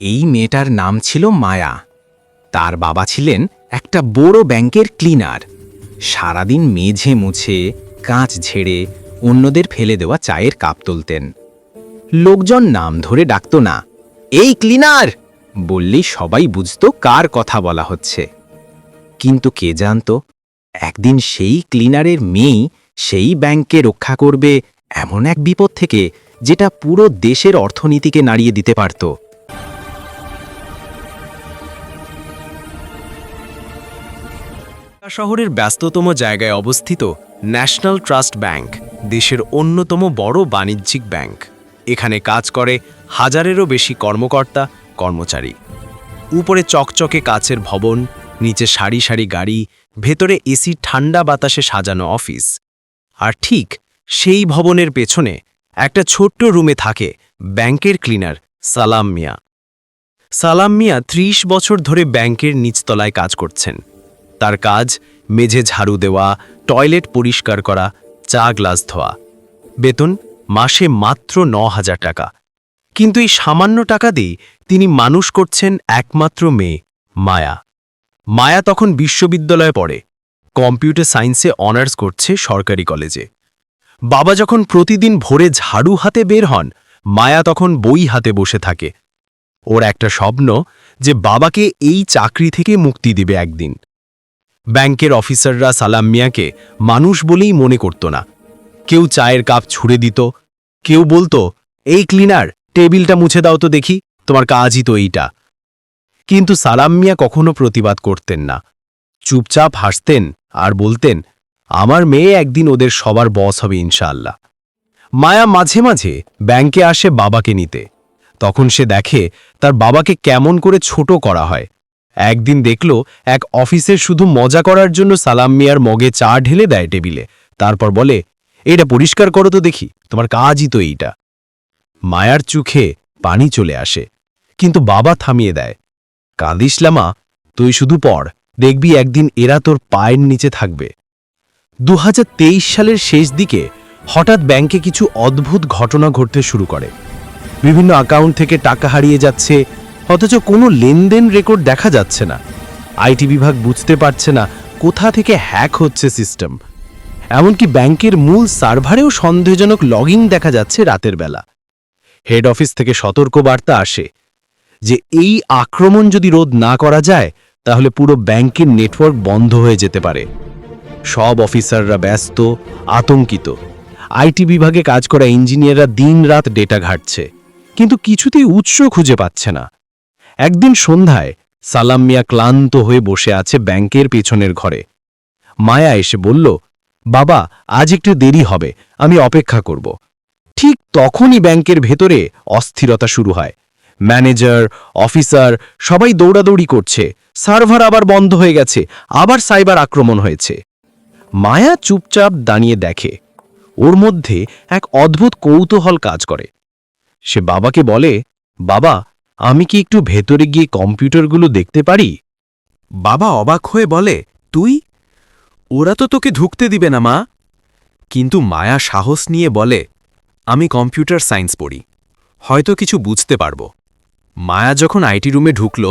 এই মেয়েটার নাম ছিল মায়া। তার বাবা ছিলেন একটা বড় ব্যাংকের ক্লিনার। সারাদিন মেঝে মুছে, কাঁচ ঝেড়ে অন্যদের ফেলে দেওয়া চায়ের কাপ তুলতেন। লোকজন নাম ধরে ডাকত না, এই ক্লিনার! বললেই সবাই বুঝত কার কথা বলা হচ্ছে। কিন্তু কে জানত, একদিন সেই ক্লিনারের মেয়েই সেই ব্যাংককে রক্ষা করবে এমন এক বিপদ থেকে, যেটা পুরো দেশের অর্থনীতিকে নাড়িয়ে দিতে পারত। শহরের ব্যস্ততম জায়গায় অবস্থিত ন্যাশনাল ট্রাস্ট ব্যাংক, দেশের অন্যতম বড় বাণিজ্যিক ব্যাংক। এখানে কাজ করে হাজারেরও বেশি কর্মকর্তা, কর্মচারী। উপরে চকচকে কাচের ভবন, নিচে সারি সারি গাড়ি, ভেতরে এসি ঠান্ডা বাতাসে সাজানো অফিস। আর ঠিক সেই ভবনের পেছনে একটা ছোট্ট রুমে থাকে ব্যাংকের ক্লিনার সালাম মিয়া। সালাম মিয়া ত্রিশ বছর ধরে ব্যাংকের নিচতলায় কাজ করছেন। তার কাজ, মেঝে ঝাড়ু দেওয়া, টয়লেট পরিষ্কার করা, চা গ্লাস ধোয়া। বেতন মাসে মাত্র ন হাজার টাকা। কিন্তু এই সামান্য টাকা দিয়ে তিনি মানুষ করছেন একমাত্র মেয়ে, মায়া। মায়া তখন বিশ্ববিদ্যালয়ে পড়ে। কম্পিউটার সায়েন্সে অনার্স করছে সরকারি কলেজে। বাবা যখন প্রতিদিন ভোরে ঝাড়ু হাতে বের হন, মায়া তখন বই হাতে বসে থাকে। ওর একটা স্বপ্ন যে বাবাকে এই চাকরি থেকে মুক্তি দিবে একদিন। ব্যাংকের অফিসাররা সালাম মিয়াকে মানুষ বলেই মনে করত না। কেউ চায়ের কাপ ছুড়ে দিত, কেউ বলতো, এই ক্লিনার, টেবিলটা মুছে দাও তো দেখি, তোমার কাজই তো এইটা। কিন্তু সালাম মিয়া কখনো প্রতিবাদ করতেন না। চুপচাপ হাসতেন আর বলতেন, আমার মেয়ে একদিন ওদের সবার বস হবে ইনশাল্লাহ মায়া মাঝে মাঝে ব্যাংকে আসে বাবাকে নিতে। তখন সে দেখে তার বাবাকে কেমন করে ছোট করা হয়। একদিন দেখল এক অফিসের শুধু মজা করার জন্য সালাম মিয়ার মগে চা ঢেলে দেয় টেবিলে। তারপর বলে এটা পরিষ্কার করো তো দেখি, তোমার কাজই তো এইটা। মায়ার চোখে পানি চলে আসে, কিন্তু বাবা থামিয়ে দেয় কাঁদিসলামা তুই শুধু পড়, দেখবি একদিন এরা তোর পায়ের নিচে থাকবে। দু হাজার তেইশ সালের শেষ দিকে হঠাৎ ব্যাংকে কিছু অদ্ভুত ঘটনা ঘটতে শুরু করে। বিভিন্ন অ্যাকাউন্ট থেকে টাকা হারিয়ে যাচ্ছে অথচ কোনো লেনদেন রেকর্ড দেখা যাচ্ছে না। আইটি বিভাগ বুঝতে পারছে না কোথা থেকে হ্যাক হচ্ছে সিস্টেম। এমনকি ব্যাংকের মূল সার্ভারেও সন্দেহজনক লগইন দেখা যাচ্ছে রাতের বেলা। হেড অফিস থেকে সতর্ক বার্তা আসে যে এই আক্রমণ যদি রোধ না করা যায়, তাহলে পুরো ব্যাংকের নেটওয়ার্ক বন্ধ হয়ে যেতে পারে। সব অফিসাররা ব্যস্ত, আতঙ্কিত। আইটি বিভাগে কাজ করা ইঞ্জিনিয়াররা দিনরাত ডেটা ঘাটছে, কিন্তু কিছুতেই উৎস খুঁজে পাচ্ছে না। একদিন সন্ধ্যায় সালাম মিয়া ক্লান্ত হয়ে বসে আছে ব্যাংকের পেছনের ঘরে। মায়া এসে বলল, বাবা, আজ একটু দেরি হবে, আমি অপেক্ষা করব। ঠিক তখনই ব্যাংকের ভেতরে অস্থিরতা শুরু হয়। ম্যানেজার, অফিসার সবাই দৌড়াদৌড়ি করছে। সার্ভার আবার বন্ধ হয়ে গেছে, আবার সাইবার আক্রমণ হয়েছে। মায়া চুপচাপ দাঁড়িয়ে দেখে। ওর মধ্যে এক অদ্ভুত কৌতূহল কাজ করে। সে বাবাকে বলে, বাবা আমি কি একটু ভেতরে গিয়ে কম্পিউটারগুলো দেখতে পারি? বাবা অবাক হয়ে বলে, তুই? ওরা তো তোকে ঢুকতে দিবে না, মা। কিন্তু মায়া সাহস নিয়ে বলে, আমি কম্পিউটার সায়েন্স পড়ি, হয়তো কিছু বুঝতে পারব। মায়া যখন আইটি রুমে ঢুকল,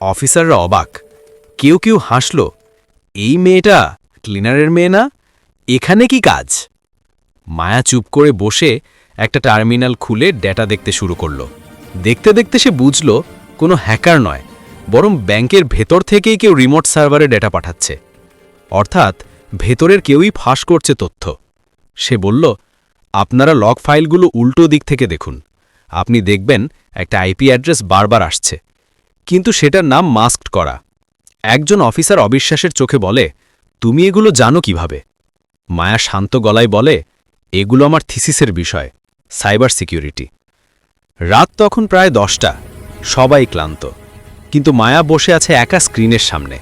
অফিসাররা অবাক। কেউ কেউ হাসল, এই মেয়েটা ক্লিনারের মেয়ে না? এখানে কি কাজ? মায়া চুপ করে বসে একটা টার্মিনাল খুলে ডেটা দেখতে শুরু করল। দেখতে দেখতে সে বুঝল, কোনো হ্যাকার নয়, বরং ব্যাংকের ভেতর থেকেই কেউ রিমোট সার্ভারে ডেটা পাঠাচ্ছে। অর্থাৎ, ভেতরের কেউই ফাঁস করছে তথ্য। সে বলল, আপনারা লগ ফাইলগুলো উল্টো দিক থেকে দেখুন। আপনি দেখবেন একটা আইপি অ্যাড্রেস বারবার আসছে। কিন্তু সেটার নাম মাস্কড করা। একজন অফিসার অবিশ্বাসের চোখে বলে, তুমি এগুলো জানো কীভাবে? মায়া শান্ত গলায় বলে, এগুলো আমার থিসিসের বিষয়, সাইবার সিকিউরিটি। রাত তখন প্রায় দশটা। সবাই ক্লান্ত। কিন্তু মায়া বসে আছে একা স্ক্রিনের সামনে।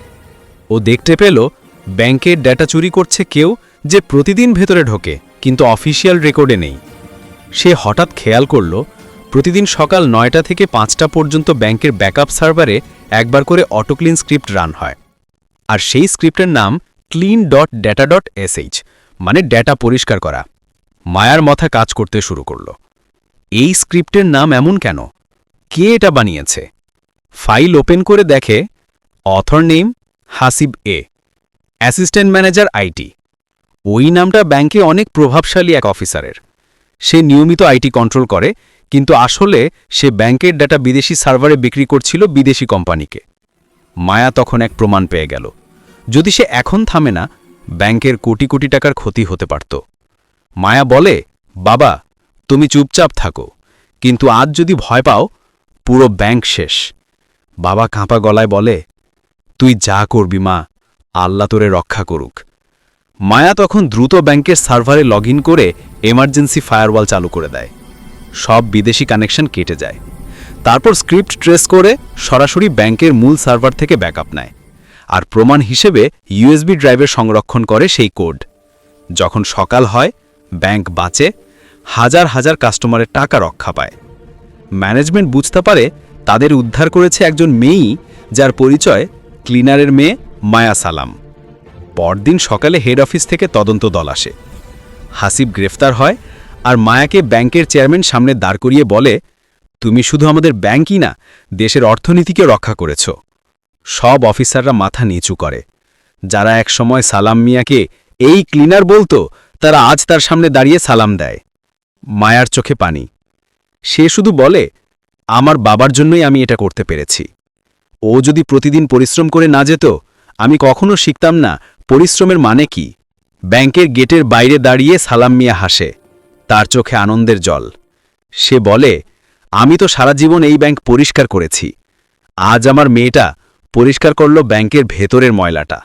ও দেখতে পেল, ব্যাংকের ডেটা চুরি করছে কেউ যে প্রতিদিন ভেতরে ঢোকে, কিন্তু অফিসিয়াল রেকর্ডে নেই। সে হঠাৎ খেয়াল করল, প্রতিদিন সকাল নয়টা থেকে পাঁচটা পর্যন্ত ব্যাংকের ব্যাকআপ সার্ভারে একবার করে অটোক্লিন স্ক্রিপ্ট রান হয়। আর সেই স্ক্রিপ্টের নাম clean dot data dot SH মানে ডেটা পরিষ্কার করা। মায়ার মাথা কাজ করতে শুরু করল। এই স্ক্রিপ্টের নাম এমন কেন? কে এটা বানিয়েছে? ফাইল ওপেন করে দেখে, author name Hasib A, assistant manager IT. ওই নামটা ব্যাংকে অনেক প্রভাবশালী এক অফিসারের। সে নিয়মিত আইটি কন্ট্রোল করে, কিন্তু আসলে সে ব্যাংকের ডাটা বিদেশি সার্ভারে বিক্রি করছিল বিদেশি কোম্পানিকে। মায়া তখন এক প্রমাণ পেয়ে গেল। যদি সে এখন থামে না, ব্যাংকের কোটি কোটি টাকার ক্ষতি হতে পারত। মায়া বলে, বাবা তুমি চুপচাপ থাকো। কিন্তু আজ যদি ভয় পাও, পুরো ব্যাংক শেষ। বাবা কাঁপা গলায় বলে, তুই যা করবি মা, আল্লাহ তোরে রক্ষা করুক। মায়া তখন দ্রুত ব্যাংকের সার্ভারে লগ করে এমার্জেন্সি ফায়ারওয়াল চালু করে দেয়। সব বিদেশি কানেকশন কেটে যায়। তারপর স্ক্রিপ্ট ট্রেস করে সরাসরি ব্যাংকের মূল সার্ভার থেকে ব্যাকআপ নেয় আর প্রমাণ হিসেবে ইউএসবি ড্রাইভে সংরক্ষণ করে সেই কোড। যখন সকাল হয়, ব্যাংক বাঁচে হাজার হাজার কাস্টমারের টাকা রক্ষা পায়। ম্যানেজমেন্ট বুঝতে পারে তাদের উদ্ধার করেছে একজন মেয়েই যার পরিচয় ক্লিনারের মেয়ে মায়া সালাম। পরদিন সকালে হেড অফিস থেকে তদন্ত দল আসে। হাসিব গ্রেফতার হয় আর মায়াকে ব্যাংকের চেয়ারম্যান সামনে দাঁড় করিয়ে বলে, তুমি শুধু আমাদের ব্যাংকই না, দেশের অর্থনীতিকে রক্ষা করেছ। সব অফিসাররা মাথা নিচু করে। যারা একসময় সালাম মিয়াকে এই ক্লিনার বলতো, তারা আজ তার সামনে দাঁড়িয়ে সালাম দেয়। মায়ার চোখে পানি। সে শুধু বলে, আমার বাবার জন্যই আমি এটা করতে পেরেছি। ও যদি প্রতিদিন পরিশ্রম করে না যেত, আমি কখনো শিখতাম না পরিশ্রমের মানে কি। ব্যাংকের গেটের বাইরে দাঁড়িয়ে সালাম মিয়া হাসে, তার চোখে আনন্দের জল। সে বলে, আমি তো সারা জীবন এই ব্যাংক পরিষ্কার করেছি। আজ আমার মেয়েটা পরিষ্কার করল ব্যাংকের ভেতরের ময়লাটা।